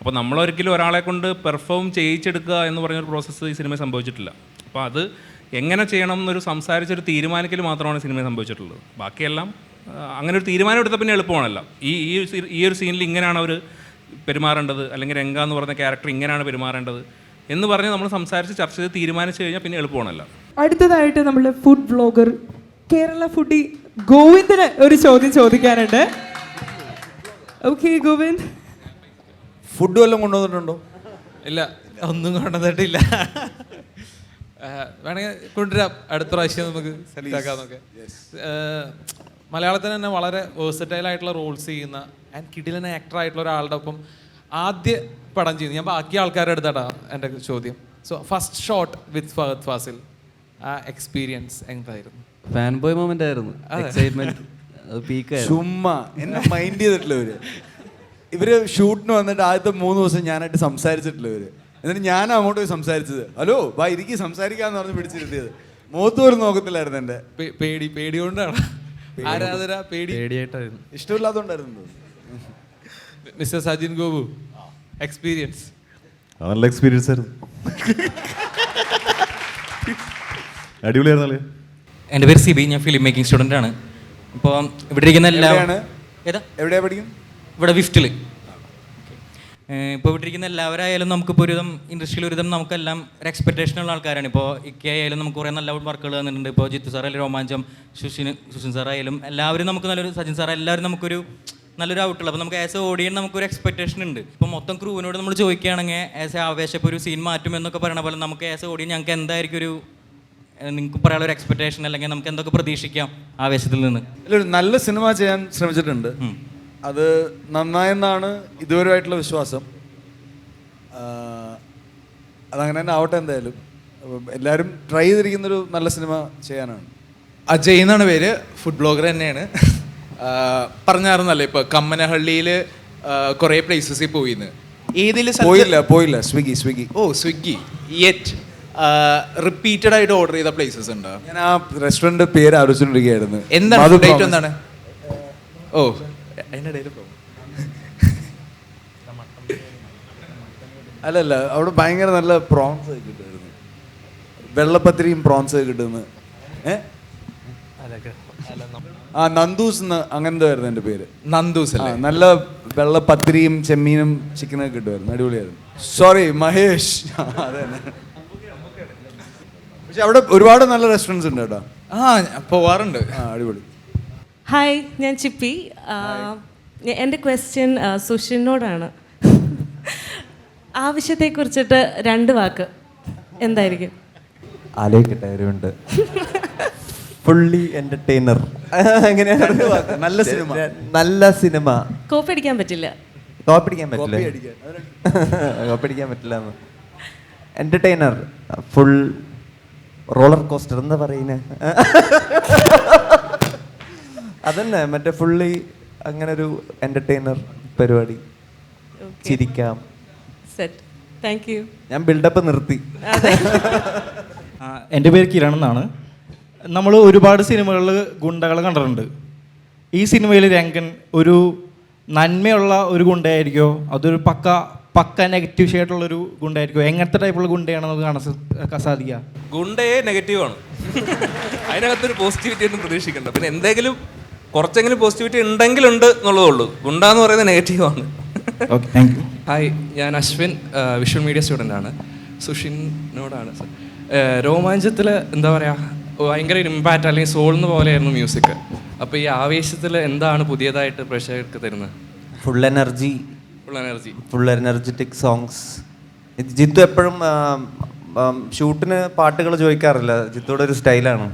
അപ്പോൾ നമ്മളൊരിക്കലും ഒരാളെ കൊണ്ട് പെർഫോം ചെയ്യിച്ചെടുക്കുക എന്ന് പറഞ്ഞൊരു പ്രോസസ്സ് ഈ സിനിമ സംഭവിച്ചിട്ടില്ല. അപ്പോൾ അത് എങ്ങനെ ചെയ്യണം എന്നൊരു സംസാരിച്ചൊരു തീരുമാനിക്കൽ മാത്രമാണ് സിനിമ സംഭവിച്ചിട്ടുള്ളത്. ബാക്കിയെല്ലാം അങ്ങനെ ഒരു തീരുമാനം എടുത്താൽ പിന്നെ എളുപ്പമാണല്ലോ. ഈ ഈ ഈ ഒരു സീനിൽ ഇങ്ങനെയാണ് അവർ പെരുമാറേണ്ടത് അല്ലെങ്കിൽ രംഗ എന്ന് പറഞ്ഞ ക്യാരക്ടർ ഇങ്ങനെയാണ് പെരുമാറേണ്ടത് എന്ന് പറഞ്ഞ് നമ്മൾ സംസാരിച്ച് ചർച്ച ചെയ്ത് തീരുമാനിച്ചു കഴിഞ്ഞാൽ പിന്നെ എളുപ്പമാണല്ലോ. അടുത്തതായിട്ട് നമ്മൾ ഫുഡ് ബ്ലോഗർ കേരള ഫുഡി ഗോവിന്ദന് ഒരു ചോദ്യം ചോദിക്കാനുണ്ട്. ഓക്കെ ഗോവിന്ദ്. ഫുഡ് വല്ലതും കൊണ്ടുവന്നിട്ടുണ്ടോ? ഇല്ല ഒന്നും കൊണ്ടുവന്നിട്ടില്ല. വേണമെങ്കിൽ കൊണ്ടുവരാം. അടുത്ത പ്രാവശ്യം നമുക്ക് സെറ്റാക്കാന്നൊക്കെ മലയാളത്തിൽ തന്നെ വളരെ വേഴ്സറ്റൈൽ ആയിട്ടുള്ള റോൾസ് ചെയ്യുന്ന ആൻഡ് കിടിലൻ ആക്ടർ ആയിട്ടുള്ള ഒരാളുടെ ഒപ്പം ആദ്യ പടം ചെയ്യുന്നു ഞാൻ ബാക്കി ആൾക്കാരുടെ അടുത്താട്ടാ എന്റെ ചോദ്യം. So first shot with Fahadh Faasil ആ എക്സ്പീരിയൻസ് എന്തായിരുന്നു? ഫാൻ ബോയ് മൊമെന്റ് ആയിരുന്നു. എക്സൈറ്റ്മെന്റ് ചുമ്മാ എന്നെ മൈൻഡ് ചെയ്തിട്ടില്ല ഇവർ. ഇവർ ഷൂട്ടിന് വന്നിട്ട് ആദ്യത്തെ മൂന്ന് ദിവസം ഞാനായിട്ട് സംസാരിച്ചിട്ടില്ല ഇവർ. എന്നിട്ട് ഞാൻ അങ്ങോട്ട് പോയി സംസാരിച്ചത്. ഹലോ വാ ഇരിക്കി സംസാരിക്കാന്ന് പറഞ്ഞ് പിടിച്ചിരുത്തിയത്. മുഖത്ത് പോലും നോക്കത്തില്ലായിരുന്നു എന്റെ പേ- പേടി പേടി കൊണ്ടാണ് ആരാധന പേടി? പേടിയായിട്ടായിരുന്നു. ഇഷ്ടമില്ലാത്തതുകൊണ്ടായിരുന്നു മിസ്റ്റർ സജിൻ ഗോപു എക്സ്പീരിയൻസ് നല്ല എക്സ്പീരിയൻസ് ആയിരുന്നു. അടിപൊളിയായിരുന്നല്ലേ എന്റെ പേര് സിബി ഞാൻ ഫിലിം മേക്കിംഗ് സ്റ്റുഡന്റ് ആണ്. അപ്പോൾ ഇവിടെ ഇരിക്കുന്ന എല്ലാ എവിടെയാണ്? ഏതാ? എവിടെയാ പഠിക്കും ഇവിടെ വിഫ്റ്റിൽ. ഇപ്പോൾ ഇവിടെ ഇരിക്കുന്ന എല്ലാവരായാലും നമുക്കിപ്പോൾ ഒരുവിധം ഇൻഡസ്ട്രിയിൽ ഒരുവിധം നമുക്കെല്ലാം ഒരു എക്സ്പെക്ടേഷൻ ഉള്ള ആൾക്കാരാണ്. ഇപ്പോൾ ഇക്കെ ആയാലും നമുക്ക് കുറേ നല്ല വർക്കുകൾ തന്നിട്ടുണ്ട്. ഇപ്പോൾ ജിത്തു സാറായാലും രോമാഞ്ചം സുഷിന് സുഷിൻ സാറായാലും എല്ലാവരും നമുക്ക് നല്ലൊരു സജിൻ സാർ എല്ലാവരും നമുക്കൊരു നല്ലൊരു ഔട്ടുള്ള അപ്പോൾ നമുക്ക് ആസ് എ ഓഡിയൻ നമുക്കൊരു എക്സ്പെക്ടേഷൻ ഉണ്ട്. ഇപ്പോൾ മൊത്തം ക്രൂവിനോട് നമ്മൾ ചോദിക്കുകയാണെങ്കിൽ ആസ് എ ആവേശം ഇപ്പോൾ ഒരു സീൻ മാറ്റും എന്നൊക്കെ പറയണ പോലെ നമുക്ക് ആസ് എ ഓഡിയൻ ഞങ്ങൾക്ക് എന്തായിരിക്കും ഒരു നിങ്ങൾക്ക് പറയാനുള്ള ഒരു എക്സ്പെക്ടേഷൻ അല്ലെങ്കിൽ നമുക്ക് എന്തൊക്കെ പ്രതീക്ഷിക്കാം ആവേശത്തിൽ നിന്ന്? ഒരു നല്ല സിനിമ ചെയ്യാൻ ശ്രമിച്ചിട്ടുണ്ട്. അത് നന്നായെന്നാണ് ഇതുവരെയായിട്ടുള്ള വിശ്വാസം. അതങ്ങനെ തന്നെ ആവട്ടെ എന്തായാലും. എല്ലാവരും ട്രൈ ചെയ്തിരിക്കുന്നൊരു നല്ല സിനിമ ചെയ്യാനാണ്. അജയ് എന്നാണ് പേര്. ഫുഡ് ബ്ലോഗർ തന്നെയാണ്. പറഞ്ഞായിരുന്നല്ലേ ഇപ്പോൾ കമ്മനഹള്ളിയിൽ കുറേ പ്ലേസസിൽ പോയിന്ന്. ഏതിൽ പോയില്ല പോയില്ല. Swiggy Swiggy oh Swiggy yet repeated ആയിട്ട് ഓർഡർ ചെയ്ത പ്ലേസസ് ഉണ്ടോ? ഞാൻ ആ റെസ്റ്റോറന്റ് പേര് ആലോചിച്ചുകൊണ്ടിരിക്കുകയായിരുന്നു എന്താണ് ഡേറ്റ് എന്താണ്? Item promise. ഇടയിൽ പോകും. അല്ലല്ല അവിടെ ഭയങ്കര നല്ല പ്രോൺസ് കിട്ടുമായിരുന്നു. വെള്ളപ്പത്തിരിയും പ്രോൺസ് കിട്ടുന്നു ഏഹ് ആ നന്ദൂസ് എന്ന് അങ്ങനത്തെ ആയിരുന്നു എന്റെ പേര്. നന്ദൂസ് അല്ല? നല്ല വെള്ളപ്പത്തിരിയും ചെമ്മീനും ചിക്കനൊക്കെ കിട്ടുമായിരുന്നു. അടിപൊളിയായിരുന്നു. സോറി മഹേഷ്. അതന്നെ. അതെ പക്ഷെ അവിടെ ഒരുപാട് നല്ല റെസ്റ്റോറന്റ്സ് ഉണ്ട് കേട്ടോ. ആ പോവാറുണ്ട്. ആ അടിപൊളി. ഹായ് ഞാൻ ചിപ്പി. എന്റെ ക്വസ്റ്റ്യൻ സുഷിനോടാണ്. ആവശ്യത്തെക്കുറിച്ചിട്ട് രണ്ട് വാക്ക്. എന്തായിരിക്കും? ആലോചിക്കട്ടെ ഒരുണ്ട് ഫുള്ളി എന്റർടൈനർ നല്ല സിനിമ. നല്ല സിനിമ. കോപ്പി അടിക്കാൻ പറ്റില്ല. കോപ്പടിക്കാൻ പറ്റില്ല. കോപ്പി അടിക്കാൻ. കോപ്പടിക്കാൻ പറ്റില്ല എന്ന്. എന്റർടൈനർ ഫുൾ റോളർ കോസ്റ്റർ എന്താ പറയുന്നത് അതന്നെ മറ്റേ ഫുള്ളി അങ്ങനെ ഒരു എന്റർടൈനർ പരിപാടി ചിരിക്കാം. സെറ്റ് താങ്ക് യു ഞാൻ ബിൽഡപ്പ് നിർത്തി. എന്റെ പേര് കിരൺ എന്നാണ്. നമ്മൾ ഒരുപാട് സിനിമകളിൽ ഗുണ്ടകളെ കണ്ടിട്ടുണ്ട്. ഈ സിനിമയിൽ രംഗൻ ഒരു നന്മയുള്ള ഒരു ഗുണ്ടയായിരിക്കോ? അതൊരു പക്ക പക്ക നെഗറ്റീവ് ഷെയ്ഡുള്ളൊരു ഗുണ്ടയായിരിക്കോ? എങ്ങനത്തെ ടൈപ്പുള്ള ഗുണ്ടയാണ് നമുക്ക് കാണാൻ സാധിക്കുക? ഗുണ്ടയെ നെഗറ്റീവാണ് ആണ്. അതിനകത്തൊരു പോസിറ്റിവിറ്റി ഒന്നും പ്രതീക്ഷിക്കണ്ട. പിന്നെ എന്തെങ്കിലും കുറച്ചെങ്കിലും പോസിറ്റിവിറ്റി ഉണ്ടെങ്കിലുണ്ട് എന്നുള്ളതേ ഉള്ളൂ ഗുണ്ട എന്ന് പറയുന്നത് നെഗറ്റീവാണ് ഹായ് ഞാൻ അശ്വിൻ വിഷ്വൽ മീഡിയ സ്റ്റുഡന്റ് ആണ്. സുഷിനോടാണ് രോമാഞ്ചത്തിൽ എന്താ പറയുക ഭയങ്കര ഇമ്പാക്റ്റ് അല്ലെങ്കിൽ സോൾന്ന് പോലെയായിരുന്നു മ്യൂസിക് അപ്പോൾ ഈ ആവേശത്തിൽ എന്താണ് പുതിയതായിട്ട് പ്രേക്ഷകർക്ക് തരുന്നത്? Full energy full energy full energetic songs Jithu എപ്പോഴും ഷൂട്ടിന് പാട്ടുകൾ ചോദിക്കാറില്ല. ജിത്തുയുടെ ഒരു സ്റ്റൈലാണ്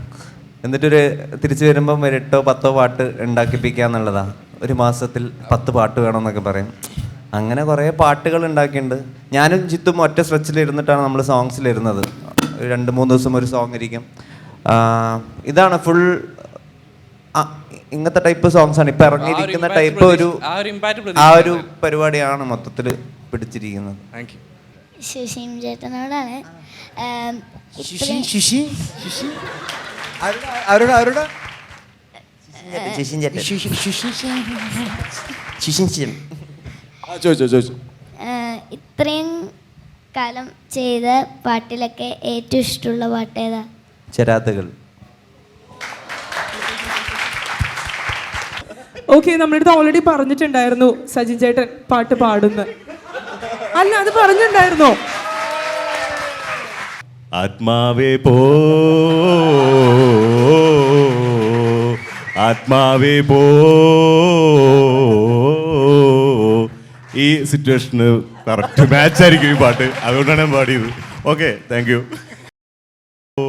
എന്നിട്ടൊരു തിരിച്ചു വരുമ്പം ഒരു എട്ടോ പത്തോ പാട്ട് ഉണ്ടാക്കിപ്പിക്കുക എന്നുള്ളതാ ഒരു മാസത്തിൽ പത്ത് പാട്ട് വേണമെന്നൊക്കെ പറയും. അങ്ങനെ കുറേ പാട്ടുകൾ ഉണ്ടാക്കിയിട്ടുണ്ട്. ഞാനും ചിത്തും ഒറ്റ സ്ട്രെച്ചിൽ ഇരുന്നിട്ടാണ് നമ്മൾ സോങ്സിലിരുന്നത് ഒരു രണ്ട് മൂന്ന് ദിവസം ഒരു സോങ് ഇരിക്കും. ആ, ഇതാണ് ഫുൾ ഇങ്ങനത്തെ ടൈപ്പ് സോങ്സ് ആണ്. ഇപ്പൊ ഇറങ്ങിയിരിക്കുന്ന ടൈപ്പ് ഒരു ആ ഒരു impact ആ ഒരു പരിപാടിയാണ് മൊത്തത്തിൽ പിടിച്ചിരിക്കുന്നത്. ശശിം ചേട്ടനോടാണ്. ശിശി ശിശി ശിശി. ആരുടെ ആരുടെ ഇത്രയും കാലം ചെയ്ത പാട്ടിലൊക്കെ ഏറ്റവും ഇഷ്ടമുള്ള പാട്ട് ഏതാ ചരാത്തുകൾ. ഓക്കെ നമ്മുടെ അടുത്ത് ഓൾറെഡി പറഞ്ഞിട്ടുണ്ടായിരുന്നു സജിൻ ചേട്ടൻ പാട്ട് പാടുന്ന. അല്ല അത് പറഞ്ഞിട്ടുണ്ടായിരുന്നോ? ആത്മാവേ പോ. ആത്മാവേ പോ. ഈ സിറ്റുവേഷന് കറക്റ്റ് മാച്ച് ആയിരിക്കും ഈ പാട്ട്. അതുകൊണ്ടാണ് ഞാൻ പാടിയത്. ഓക്കെ താങ്ക് യു ജിത്തു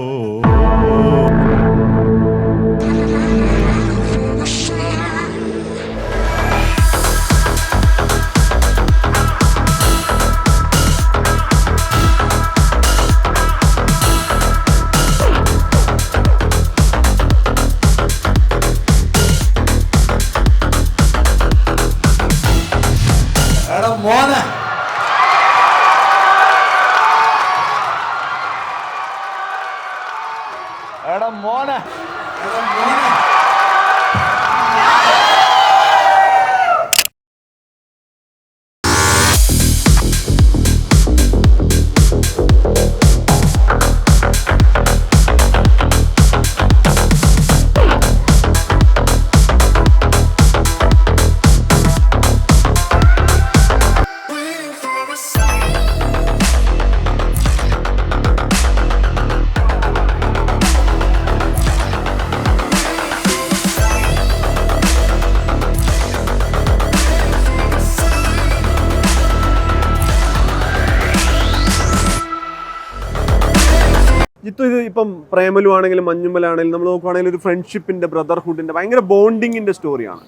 ഇത് ആണെങ്കിലും മഞ്ഞുമല ആണെങ്കിലും നമ്മൾ നോക്കുവാണെങ്കിലും ഒരു ഫ്രണ്ട്ഷിപ്പിന്റെ ബ്രദർഹുഡിന്റെ ഭയങ്കര ബോണ്ടിങ്ങിന്റെ സ്റ്റോറിയാണ്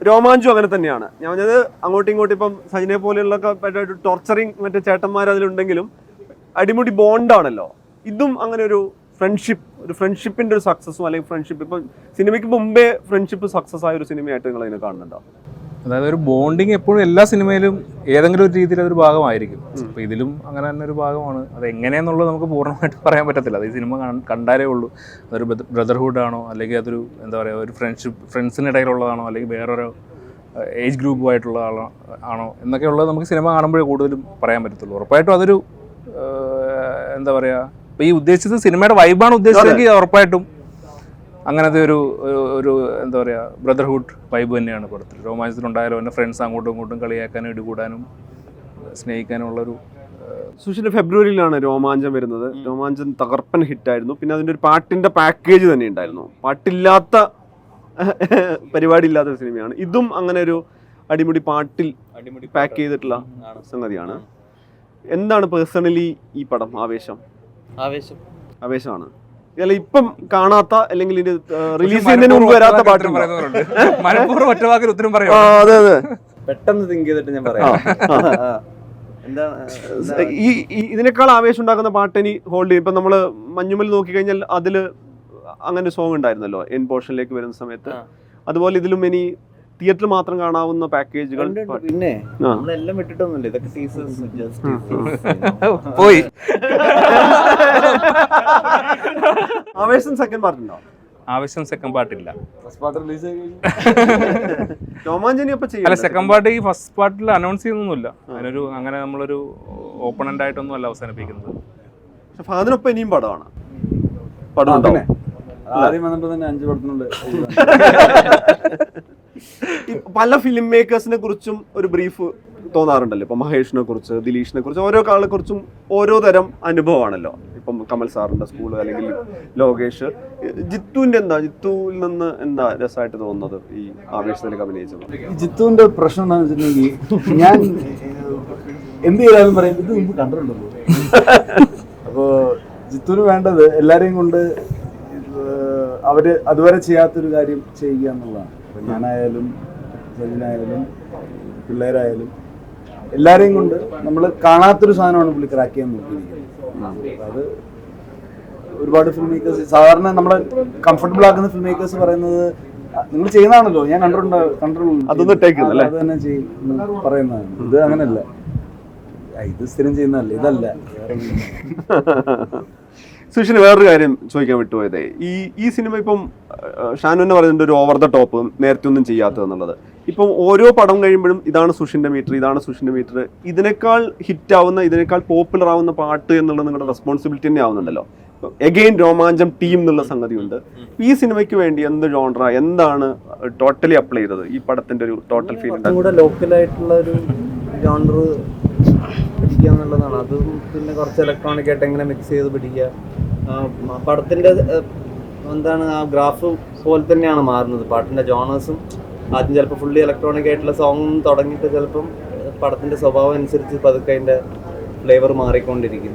രോമാഞ്ചം അങ്ങനെ തന്നെയാണ്. ഞാൻ പറഞ്ഞത് അങ്ങോട്ടും ഇങ്ങോട്ടും ഇപ്പം സജിനെ പോലെയുള്ള ടോർച്ചറിങ് മറ്റേ ചേട്ടന്മാർ അതിലുണ്ടെങ്കിലും അടിമുടി ബോണ്ടാണല്ലോ ഇതും അങ്ങനെ ഒരു ഫ്രണ്ട്ഷിപ്പ് ഒരു ഫ്രണ്ട്ഷിപ്പിന്റെ ഒരു സക്സസ്സും അല്ലെങ്കിൽ ഫ്രണ്ട്ഷിപ്പ് ഇപ്പം സിനിമയ്ക്ക് മുമ്പേ ഫ്രണ്ട്ഷിപ്പ് സക്സസ് ആയ ഒരു സിനിമയായിട്ട് നിങ്ങൾ അതിനെ കാണുന്നുണ്ടോ? അതായത് ഒരു ബോണ്ടിങ് എപ്പോഴും എല്ലാ സിനിമയിലും ഏതെങ്കിലും ഒരു രീതിയിൽ അതൊരു ഭാഗമായിരിക്കും. അപ്പോൾ ഇതിലും അങ്ങനെ തന്നെ ഒരു ഭാഗമാണ്. അത് എങ്ങനെയെന്നുള്ളത് നമുക്ക് പൂർണമായിട്ട് പറയാൻ പറ്റത്തില്ല. അത് ഈ സിനിമ കണ്ടാലേ ഉള്ളൂ. അതൊരു ബ്രദർഹുഡ് ആണോ അല്ലെങ്കിൽ അതൊരു എന്താ പറയുക ഒരു ഫ്രണ്ട്ഷിപ്പ് ഫ്രണ്ട്സിനിടയിലുള്ളതാണോ അല്ലെങ്കിൽ വേറൊരു ഏജ് ഗ്രൂപ്പുമായിട്ടുള്ള ആളോ ആണോ എന്നൊക്കെ ഉള്ളത് നമുക്ക് സിനിമ കാണുമ്പോഴേ കൂടുതലും പറയാൻ പറ്റത്തുള്ളൂ. ഉറപ്പായിട്ടും അതൊരു എന്താ പറയുക ഇപ്പോൾ ഈ ഉദ്ദേശിച്ചത് സിനിമയുടെ വൈബാണ് ഉദ്ദേശിച്ചതെങ്കിൽ ഉറപ്പായിട്ടും അങ്ങനത്തെ ഒരു ഒരു- ഒരു എന്താ പറയുക ബ്രദർഹുഡ് വൈബ് തന്നെയാണ് പടത്തിൽ രോമാഞ്ചത്തിലുണ്ടായാലും എന്റെ ഫ്രണ്ട്സ് അങ്ങോട്ടും ഇങ്ങോട്ടും കളിയാക്കാനും ഇടികൂടാനും സ്നേഹിക്കാനും ഉള്ളൊരു സുഷിന്റെ ഫെബ്രുവരിയിലാണ് രോമാഞ്ചം വരുന്നത്. രോമാഞ്ചം തകർപ്പൻ ഹിറ്റായിരുന്നു. പിന്നെ അതിന്റെ ഒരു പാട്ടിന്റെ പാക്കേജ് തന്നെ ഉണ്ടായിരുന്നു. പാട്ടില്ലാത്ത പരിപാടി ഇല്ലാത്ത സിനിമയാണ്. ഇതും അങ്ങനെ ഒരു അടിമുടി പാട്ടിൽ അടിമുടി പാക്ക് ചെയ്തിട്ടുള്ള സംഗതിയാണ്. എന്താണ് പേഴ്സണലി ഈ പടം ആവേശം? ആവേശം. ആവേശമാണ്. അല്ല ഇപ്പം കാണാത്ത അല്ലെങ്കിൽ റിലീസ് ചെയ്യുന്നതിന് മുമ്പ് വരാത്ത പാട്ട് മനഃപൂർവം ഒറ്റ വാക്കിൽ ഉത്തരം പറയും ആ അതെ അതെ. പെട്ടെന്ന് തിങ്ക് ചെയ്തിട്ട് ഞാൻ പറയാം. ഈ ഇതിനേക്കാൾ ആവേശം ഉണ്ടാക്കുന്ന പാട്ട് ഇനി ഹോൾഡ് ചെയ്യും. ഇപ്പൊ നമ്മൾ മഞ്ഞുമൽ നോക്കിക്കഴിഞ്ഞാൽ അതിൽ അങ്ങനെ സോങ് ഉണ്ടായിരുന്നല്ലോ എൻ പോർഷനിലേക്ക് വരുന്ന സമയത്ത്. അതുപോലെ ഇതിലും ഇനി തിയേറ്ററിൽ മാത്രം കാണാവുന്ന പാക്കേജുകൾ. പിന്നെ നമ്മളെല്ലാം വിട്ടിട്ടൊന്നുമില്ല. ഇതൊക്കെ സീസൺസ് ജസ്റ്റ് പോയി. ആവേശം സെക്കൻഡ് പാർട്ടുണ്ടോ ആവശ്യം സെക്കൻഡ് പാർട്ടില്ല ഫസ്റ്റ് പാർട്ട് റിലീസ് ആയി രോമാഞ്ചനി അപ്പൊ അല്ല സെക്കൻഡ് പാർട്ട് ഈ ഫസ്റ്റ് പാർട്ടിൽ അനൗൺസ് ചെയ്യുന്നൊന്നുമില്ല. അതിനൊരു അങ്ങനെ നമ്മളൊരു ഓപ്പണന്റ് ആയിട്ടൊന്നും അല്ല അവസാനിപ്പിക്കുന്നത്. പക്ഷെ ഫഹദിനൊപ്പം ഇനിയും പടമാണ്. പടം ഉണ്ടാവും ആദ്യം വന്നപ്പോ തന്നെ അഞ്ച് പടത്തിനുണ്ട്. പല ഫിലിം മേക്കേഴ്സിനെ കുറിച്ചും ഒരു ബ്രീഫ് തോന്നാറുണ്ടല്ലോ. ഇപ്പൊ മഹേഷിനെ കുറിച്ച് ദിലീഷിനെ കുറിച്ച് ഓരോ ആളെ കുറിച്ചും ഓരോ തരം അനുഭവമാണല്ലോ. ഇപ്പം കമൽ സാറിന്റെ സ്കൂൾ അല്ലെങ്കിൽ ലോകേഷ്. ജിത്തുവിന്റെ എന്താ? ജിത്തുവിൽ നിന്ന് എന്താ രസമായിട്ട് തോന്നുന്നത് ഈ ആവേശത്തിലേക്ക് അഭിനയിച്ചത്? ജിത്തുവിന്റെ പ്രശ്നം എന്താണെന്ന് വെച്ചിട്ടുണ്ടെങ്കിൽ ഞാൻ എന്ത് ചെയ്താലും പറയും ഇത് മുമ്പ് കണ്ടിട്ടുണ്ടല്ലോ അപ്പോ ജിത്തുവിന് വേണ്ടത് എല്ലാരെയും കൊണ്ട് അവർ അതുവരെ ചെയ്യാത്തൊരു കാര്യം ചെയ്യുക എന്നുള്ളതാണ്. അപ്പൊ ഞാനായാലും സജിനായാലും പിള്ളേരായാലും എല്ലാരെയും കൊണ്ട് നമ്മൾ കാണാത്തൊരു സാധനമാണ് പുള്ളി ക്രാക്ക് ചെയ്യാൻ നോക്കിയിരിക്കുന്നത് അത് ഒരുപാട് ഫിലിം മേക്കേഴ്സ് സാധാരണ നമ്മളെ കംഫർട്ടബിൾ ആക്കുന്ന ഫിലിം മേക്കേഴ്സ് പറയുന്നത് നിങ്ങൾ ചെയ്യുന്നതാണല്ലോ ഞാൻ കണ്ടിട്ടുണ്ട് അല്ലേ? അത് തന്നെ ചെയ്യും പറയുന്നതാണ് ഇത് അങ്ങനല്ല ആ, ഇത് സ്ഥിരം ചെയ്യുന്നതല്ല ഇതല്ല. സുഷിന് വേറൊരു കാര്യം ചോദിക്കാൻ വിട്ടുപോയതേ. ഈ ഈ സിനിമ ഇപ്പം ഷാനു തന്നെ പറയുന്നുണ്ട് ഒരു ഓവർ ദ ടോപ്പ് നേരത്തെ ഒന്നും ചെയ്യാത്തത് എന്നുള്ളത്. ഇപ്പം ഓരോ പടം കഴിയുമ്പോഴും ഇതാണ് സുഷിന്റെ മീറ്റർ ഇതാണ് സുഷിന്റെ മീറ്റർ ഇതിനേക്കാൾ ഹിറ്റ് ആവുന്ന ഇതിനേക്കാൾ പോപ്പുലർ ആവുന്ന പാട്ട് എന്നുള്ളത് നിങ്ങളുടെ റെസ്പോൺസിബിലിറ്റി തന്നെ ആവുന്നുണ്ടല്ലോ. എഗെയിൻ രോമാഞ്ചം ടീം എന്നുള്ള സംഗതിയുണ്ട്. ഈ സിനിമയ്ക്ക് വേണ്ടി എന്ത് ജോൺറ എന്താണ് ടോട്ടലി അപ്ലൈ ചെയ്തത് ഈ പടത്തിന്റെ ഒരു ടോട്ടൽ ഫീൽ ലോക്കലായിട്ടുള്ള ഒരു ജോണർ പിടിക്കുക എന്നുള്ളതാണ് അത് പിന്നെ കുറച്ച് ഇലക്ട്രോണിക് ആയിട്ട് എങ്ങനെ മിക്സ് ചെയ്ത് പിടിക്കുക. ഏഹ്, എന്താണ് ആ ഗ്രാഫ് പോലെ തന്നെയാണ് മാറുന്നത്. പാട്ടിന്റെ ജോണേഴ്സും ആദ്യം ചിലപ്പോൾ ഫുള്ളി ഇലക്ട്രോണിക് ആയിട്ടുള്ള സോങ്ങും തുടങ്ങിയിട്ട് ചിലപ്പം പടത്തിന്റെ സ്വഭാവം അനുസരിച്ച് പതുക്കെ അതിന്റെ ഫ്ലേവർ മാറിക്കൊണ്ടിരിക്കും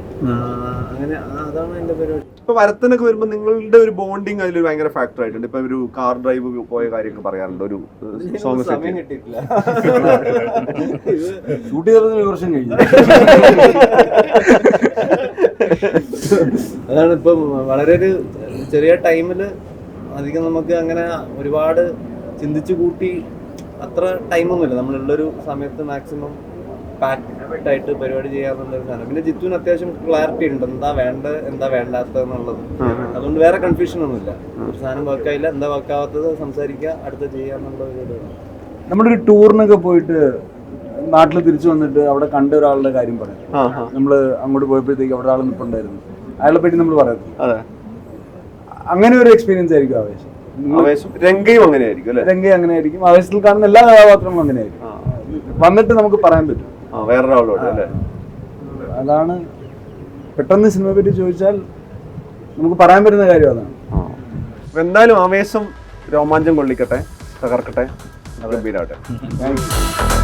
അങ്ങനെ അതാണ് എന്റെ പരിപാടി ഇപ്പൊ വരത്തനൊക്കെ വരുമ്പോൾ നിങ്ങളുടെ ഒരു ബോണ്ടിങ് അതിൽ ഭയങ്കര ഫാക്ടർ ആയിട്ടുണ്ട്. ഇപ്പൊ ഒരു കാർ ഡ്രൈവ് പോയ കാര്യമൊക്കെ പറയാറുണ്ട്. ഒരു സോങ് സമയം കിട്ടിയിട്ടില്ല. ഷൂട്ട് ചെയ്തതിന് ഒരു വർഷം കഴിഞ്ഞു. അതാണ് ഇപ്പം വളരെ ഒരു ചെറിയ ടൈമിൽ അധികം നമുക്ക് അങ്ങനെ ഒരുപാട് ചിന്തിച്ചു കൂട്ടി അത്ര ടൈമൊന്നുമില്ല നമ്മളുള്ളൊരു സമയത്ത് മാക്സിമം പാക്ഡ് ആയിട്ട് പരിപാടി ചെയ്യാന്നുള്ളൊരു സാധനം. പിന്നെ ജിത്തുവിന് അത്യാവശ്യം ക്ലാരിറ്റി ഉണ്ട്. എന്താ വേണ്ട എന്താ വേണ്ടാത്ത എന്നുള്ളത് അതുകൊണ്ട് വേറെ കൺഫ്യൂഷൻ ഒന്നുമില്ല. ഒരു സാധനം വർക്കായില്ല എന്താ വർക്കാവാത്തത് സംസാരിക്കുക അടുത്ത ചെയ്യുക എന്നുള്ള ഒരു നമ്മുടെ ഒരു ടൂറിനൊക്കെ പോയിട്ട് നാട്ടിൽ തിരിച്ചു വന്നിട്ട് അവിടെ കണ്ട ഒരാളുടെ കാര്യം പറയും. നമ്മൾ അങ്ങോട്ട് പോയപ്പോഴത്തേക്ക് അവിടെ ആൾ നിൽപ്പുണ്ടായിരുന്നു അയാളെ പറ്റി നമ്മൾ പറയുന്നത് അതെ. അങ്ങനെ ഒരു എക്സ്പീരിയൻസ് ആയിരിക്കും ആവേശം. രംഗയും അങ്ങനെയായിരിക്കും അല്ലേ? രംഗയും അങ്ങനെ ആയിരിക്കും ആവേശത്തിൽ കാണുന്ന എല്ലാ കഥാപാത്രങ്ങളും അങ്ങനെ ആയിരിക്കും വന്നിട്ട് നമുക്ക് പറയാൻ പറ്റും. വേറൊരാളോട് അല്ലേ? അതാണ് പെട്ടെന്ന് സിനിമയെ പറ്റി ചോദിച്ചാൽ നമുക്ക് പറയാൻ പറ്റുന്ന കാര്യം അതാണ്. എന്തായാലും ആവേശം രോമാഞ്ചം കൊള്ളിക്കട്ടെ തകർക്കട്ടെ ഗംഭീരാവട്ടെ. Thank you